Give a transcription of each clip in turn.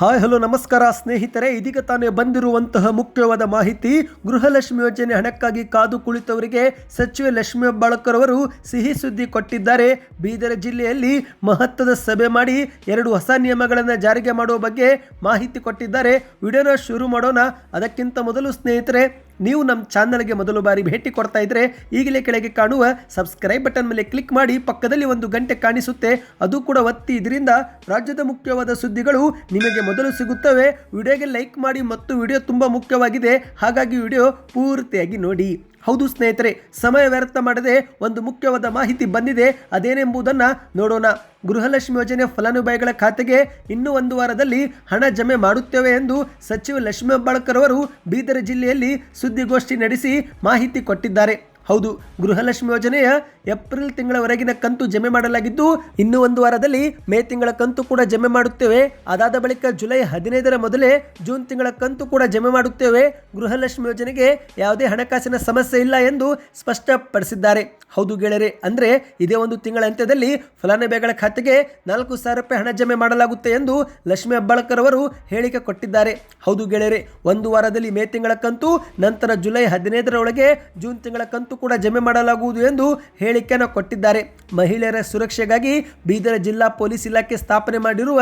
Hi, hello, ನಮಸ್ಕಾರ ಸ್ನೇಹಿತರೆ. ಇದೀಗ ತಾನೇ ಬಂದಿರುವಂತಹ ಮುಖ್ಯವಾದ ಮಾಹಿತಿ, ಗೃಹಲಕ್ಷ್ಮಿ ಯೋಜನೆ ಹಣಕ್ಕಾಗಿ ಕಾದು ಕುಳಿತವರಿಗೆ ಸಚಿವೆ ಲಕ್ಷ್ಮಿ ಹೆಬ್ಬಾಳ್ಕರ್ ಅವರು ಸಿಹಿ ಸುದ್ದಿ ಕೊಟ್ಟಿದ್ದಾರೆ. ಬೀದರ್ ಜಿಲ್ಲೆಯಲ್ಲಿ ಮಹತ್ವದ ಸಭೆ ಮಾಡಿ ಎರಡು ಹೊಸ ನಿಯಮಗಳನ್ನು ಜಾರಿಗೆ ಮಾಡುವ ಬಗ್ಗೆ ಮಾಹಿತಿ ಕೊಟ್ಟಿದ್ದಾರೆ. ವಿಡಿಯೋನ ಶುರು ಮಾಡೋಣ. ಅದಕ್ಕಿಂತ ಮೊದಲು ಸ್ನೇಹಿತರೆ ನೀವು ನಮ್ಮ ಚಾನಲ್ಗೆ ಮೊದಲು ಬಾರಿ ಭೇಟಿ ಕೊಡ್ತಾ ಇದ್ರೆ ಈಗಲೇ ಕೆಳಗೆ ಕಾಣುವ ಸಬ್ಸ್ಕ್ರೈಬ್ ಬಟನ್ ಮೇಲೆ ಕ್ಲಿಕ್ ಮಾಡಿ ಪಕ್ಕದಲ್ಲಿ ಒಂದು ಗಂಟೆ ಕಾಣಿಸುತ್ತೆ. ಅದು ಕೂಡ ಒತ್ತಿ, ಇದರಿಂದ ರಾಜ್ಯದ ಮುಖ್ಯವಾದ ಸುದ್ದಿಗಳು ನಿಮಗೆ ಮೊದಲು ಸಿಗುತ್ತವೆ. ವಿಡಿಯೋಗೆ ಲೈಕ್ ಮಾಡಿ ಮತ್ತು ವಿಡಿಯೋ ತುಂಬ ಮುಖ್ಯವಾಗಿದೆ. ಹಾಗಾಗಿ ವಿಡಿಯೋ ಪೂರ್ತಿಯಾಗಿ ನೋಡಿ. ಹೌದು ಸ್ನೇಹಿತರೆ, ಸಮಯ ವ್ಯರ್ಥ ಮಾಡದೆ ಒಂದು ಮುಖ್ಯವಾದ ಮಾಹಿತಿ ಬಂದಿದೆ. ಅದೇನೆಂಬುದನ್ನು ನೋಡೋಣ. ಗೃಹಲಕ್ಷ್ಮಿ ಯೋಜನೆ ಫಲಾನುಭವಿಗಳ ಖಾತೆಗೆ ಇನ್ನೂ ಒಂದು ವಾರದಲ್ಲಿ ಹಣ ಜಮೆ ಮಾಡುತ್ತೇವೆ ಎಂದು ಸಚಿವ ಲಕ್ಷ್ಮೀ ಹೆಬ್ಬಾಳ್ಕರ್ ಅವರು ಬೀದರ್ ಜಿಲ್ಲೆಯಲ್ಲಿ ಸುದ್ದಿಗೋಷ್ಠಿ ನಡೆಸಿ ಮಾಹಿತಿ ಕೊಟ್ಟಿದ್ದಾರೆ. ಹೌದು, ಗೃಹಲಕ್ಷ್ಮಿ ಯೋಜನೆಯ ಏಪ್ರಿಲ್ ತಿಂಗಳವರೆಗಿನ ಕಂತು ಜಮೆ ಮಾಡಲಾಗಿದ್ದು, ಇನ್ನೂ ಒಂದು ವಾರದಲ್ಲಿ ಮೇ ತಿಂಗಳ ಕಂತು ಕೂಡ ಜಮೆ ಮಾಡುತ್ತೇವೆ. ಅದಾದ ಬಳಿಕ ಜುಲೈ ಹದಿನೈದರ ಮೊದಲೇ ಜೂನ್ ತಿಂಗಳ ಕಂತು ಕೂಡ ಜಮೆ ಮಾಡುತ್ತೇವೆ. ಗೃಹಲಕ್ಷ್ಮಿ ಯೋಜನೆಗೆ ಯಾವುದೇ ಹಣಕಾಸಿನ ಸಮಸ್ಯೆ ಇಲ್ಲ ಎಂದು ಸ್ಪಷ್ಟಪಡಿಸಿದ್ದಾರೆ. ಹೌದು ಗೆಳೆಯರೆ, ಅಂದರೆ ಇದೇ ಒಂದು ತಿಂಗಳ ಅಂತ್ಯದಲ್ಲಿ ಫಲಾನುಭವಿಗಳ ಖಾತೆಗೆ ನಾಲ್ಕು ಸಾವಿರ ರೂಪಾಯಿ ಹಣ ಜಮೆ ಮಾಡಲಾಗುತ್ತೆ ಎಂದು ಲಕ್ಷ್ಮಿ ಹೆಬ್ಬಾಳ್ಕರ್ ಅವರು ಹೇಳಿಕೆ ಕೊಟ್ಟಿದ್ದಾರೆ. ಹೌದು ಗೆಳೆಯರೆ, ಒಂದು ವಾರದಲ್ಲಿ ಮೇ ತಿಂಗಳ ಕಂತು, ನಂತರ ಜುಲೈ ಹದಿನೈದರ ಒಳಗೆ ಜೂನ್ ತಿಂಗಳ ಕಂತು ಕೂಡ ಜಮೆ ಮಾಡಲಾಗುವುದು ಎಂದು ಹೇಳಿಕೆಯನ್ನು ಕೊಟ್ಟಿದ್ದಾರೆ. ಮಹಿಳೆಯರ ಸುರಕ್ಷೆಗಾಗಿ ಬೀದರ್ ಜಿಲ್ಲಾ ಪೊಲೀಸ್ ಇಲಾಖೆ ಸ್ಥಾಪನೆ ಮಾಡಿರುವ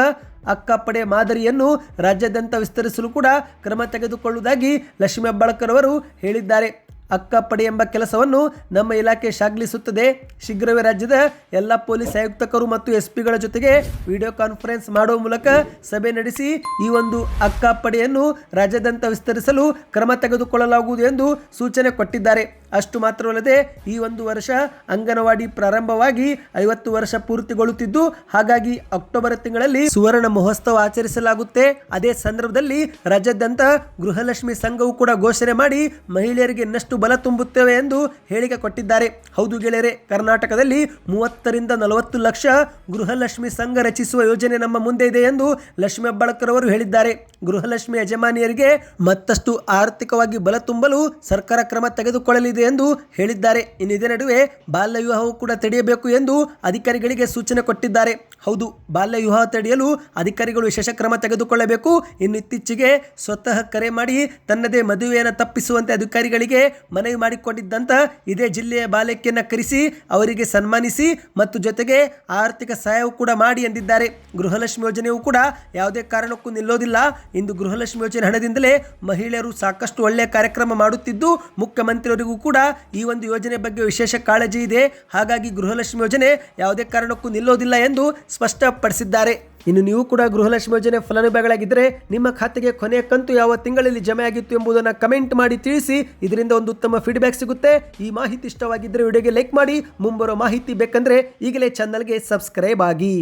ಅಕ್ಕಪಡೆ ಮಾದರಿಯನ್ನು ರಾಜ್ಯಾದ್ಯಂತ ವಿಸ್ತರಿಸಲು ಕೂಡ ಕ್ರಮ ತೆಗೆದುಕೊಳ್ಳುವುದಾಗಿ ಲಕ್ಷ್ಮೀ ಹೆಬ್ಬಾಳ್ಕರ್ ಅವರು ಹೇಳಿದ್ದಾರೆ. ಅಕ್ಕಪಡೆ ಎಂಬ ಕೆಲಸವನ್ನು ನಮ್ಮ ಇಲಾಖೆ ಶಾಗ್ಲಿಸುತ್ತದೆ ಶೀಘ್ರವೇ ರಾಜ್ಯದ ಎಲ್ಲ ಪೊಲೀಸ್ ಆಯುಕ್ತಕರು ಮತ್ತು ಎಸ್ ಪಿಗಳ ಜೊತೆಗೆ ವಿಡಿಯೋ ಕಾನ್ಫರೆನ್ಸ್ ಮಾಡುವ ಮೂಲಕ ಸಭೆ ನಡೆಸಿ ಈ ಒಂದು ಅಕ್ಕಪಡೆಯನ್ನು ರಾಜ್ಯಾದ್ಯಂತ ವಿಸ್ತರಿಸಲು ಕ್ರಮ ತೆಗೆದುಕೊಳ್ಳಲಾಗುವುದು ಎಂದು ಸೂಚನೆ ಕೊಟ್ಟಿದ್ದಾರೆ. ಅಷ್ಟು ಮಾತ್ರವಲ್ಲದೆ ಈ ಒಂದು ವರ್ಷ ಅಂಗನವಾಡಿ ಪ್ರಾರಂಭವಾಗಿ ಐವತ್ತು ವರ್ಷ ಪೂರ್ತಿಗೊಳ್ಳುತ್ತಿದ್ದು, ಹಾಗಾಗಿ ಅಕ್ಟೋಬರ್ ತಿಂಗಳಲ್ಲಿ ಸುವರ್ಣ ಮಹೋತ್ಸವ ಆಚರಿಸಲಾಗುತ್ತೆ. ಅದೇ ಸಂದರ್ಭದಲ್ಲಿ ರಾಜ್ಯಾದ್ಯಂತ ಗೃಹಲಕ್ಷ್ಮಿ ಸಂಘವು ಕೂಡ ಘೋಷಣೆ ಮಾಡಿ ಮಹಿಳೆಯರಿಗೆ ಇನ್ನಷ್ಟು ಬಲ ತುಂಬುತ್ತೇವೆ ಎಂದು ಹೇಳಿಕೆ ಕೊಟ್ಟಿದ್ದಾರೆ. ಹೌದು ಗೆಳೆಯರೆ, ಕರ್ನಾಟಕದಲ್ಲಿ ಮೂವತ್ತರಿಂದ ನಲವತ್ತು ಲಕ್ಷ ಗೃಹಲಕ್ಷ್ಮಿ ಸಂಘ ರಚಿಸುವ ಯೋಜನೆ ನಮ್ಮ ಮುಂದೆ ಇದೆ ಎಂದು ಲಕ್ಷ್ಮಿ ಹೆಬ್ಬಾಳ್ಕರ್ ಅವರು ಹೇಳಿದ್ದಾರೆ. ಗೃಹಲಕ್ಷ್ಮಿ ಯಜಮಾನಿಯರಿಗೆ ಮತ್ತಷ್ಟು ಆರ್ಥಿಕವಾಗಿ ಬಲ ತುಂಬಲು ಸರ್ಕಾರ ಕ್ರಮ ತೆಗೆದುಕೊಳ್ಳಲಿದೆ. ಎಂದು ಹೇಳಿದ್ದಾರೆ. ಇನ್ನಿದೇ ನಡುವೆ ಬಾಲ್ಯ ವಿವಾಹವು ಕೂಡ ತಡೆಯಬೇಕು ಎಂದು ಅಧಿಕಾರಿಗಳಿಗೆ ಸೂಚನೆ ಕೊಟ್ಟಿದ್ದಾರೆ. ಹೌದು ಬಾಲ್ಯ ವಿವಾಹ ತಡೆಯಲು ಅಧಿಕಾರಿಗಳು ವಿಶೇಷ ಕ್ರಮ ತೆಗೆದುಕೊಳ್ಳಬೇಕು. ಇನ್ನು ಇತ್ತೀಚೆಗೆ ಸ್ವತಃ ಕರೆ ಮಾಡಿ ತನ್ನದೇ ಮದುವೆಯನ್ನು ತಪ್ಪಿಸುವಂತೆ ಅಧಿಕಾರಿಗಳಿಗೆ ಮನವಿ ಮಾಡಿಕೊಂಡಿದ್ದಂತ ಇದೇ ಜಿಲ್ಲೆಯ ಬಾಲಕಿಯನ್ನು ಕರೆಸಿ, ಅವರಿಗೆ ಸನ್ಮಾನಿಸಿ ಮತ್ತು ಜೊತೆಗೆ ಆರ್ಥಿಕ ಸಹಾಯವು ಕೂಡ ಮಾಡಿ ಎಂದಿದ್ದಾರೆ. ಗೃಹಲಕ್ಷ್ಮಿ ಯೋಜನೆಯು ಕೂಡ ಯಾವುದೇ ಕಾರಣಕ್ಕೂ ನಿಲ್ಲೋದಿಲ್ಲ. ಇಂದು ಗೃಹಲಕ್ಷ್ಮಿ ಯೋಜನೆ ಹಣದಿಂದಲೇ ಮಹಿಳೆಯರು ಸಾಕಷ್ಟು ಒಳ್ಳೆಯ ಕಾರ್ಯಕ್ರಮ ಮಾಡುತ್ತಿದ್ದು ಮುಖ್ಯಮಂತ್ರಿಯವರಿಗೂ ಕೂಡ ಈ ಒಂದು ಯೋಜನೆ ಬಗ್ಗೆ ವಿಶೇಷ ಕಾಳಜಿ ಇದೆ. ಹಾಗಾಗಿ ಗೃಹಲಕ್ಷ್ಮಿ ಯೋಜನೆ ಯಾವುದೇ ಕಾರಣಕ್ಕೂ ನಿಲ್ಲೋದಿಲ್ಲ ಎಂದು ಸ್ಪಷ್ಟಪಡಿಸಿದ್ದಾರೆ. ಇನ್ನು ನೀವು ಕೂಡ ಗೃಹಲಕ್ಷ್ಮಿ ಯೋಜನೆ ಫಲಾನುಭವಿಗಳಾಗಿದ್ದರೆ ನಿಮ್ಮ ಖಾತೆಗೆ ಕೊನೆಯ ಕಂತು ಯಾವ ತಿಂಗಳಲ್ಲಿ ಜಮೆ ಆಗಿತ್ತು ಎಂಬುದನ್ನು ಕಮೆಂಟ್ ಮಾಡಿ ತಿಳಿಸಿ. ಇದರಿಂದ ಒಂದು ಉತ್ತಮ ಫೀಡ್ಬ್ಯಾಕ್ ಸಿಗುತ್ತೆ. ಈ ಮಾಹಿತಿ ಇಷ್ಟವಾಗಿದ್ದರೆ ವಿಡಿಯೋಗೆ ಲೈಕ್ ಮಾಡಿ. ಮುಂಬರೋ ಮಾಹಿತಿ ಬೇಕಂದರೆ ಈಗಲೇ ಚಾನಲ್ಗೆ ಸಬ್ಸ್ಕ್ರೈಬ್ ಆಗಿ.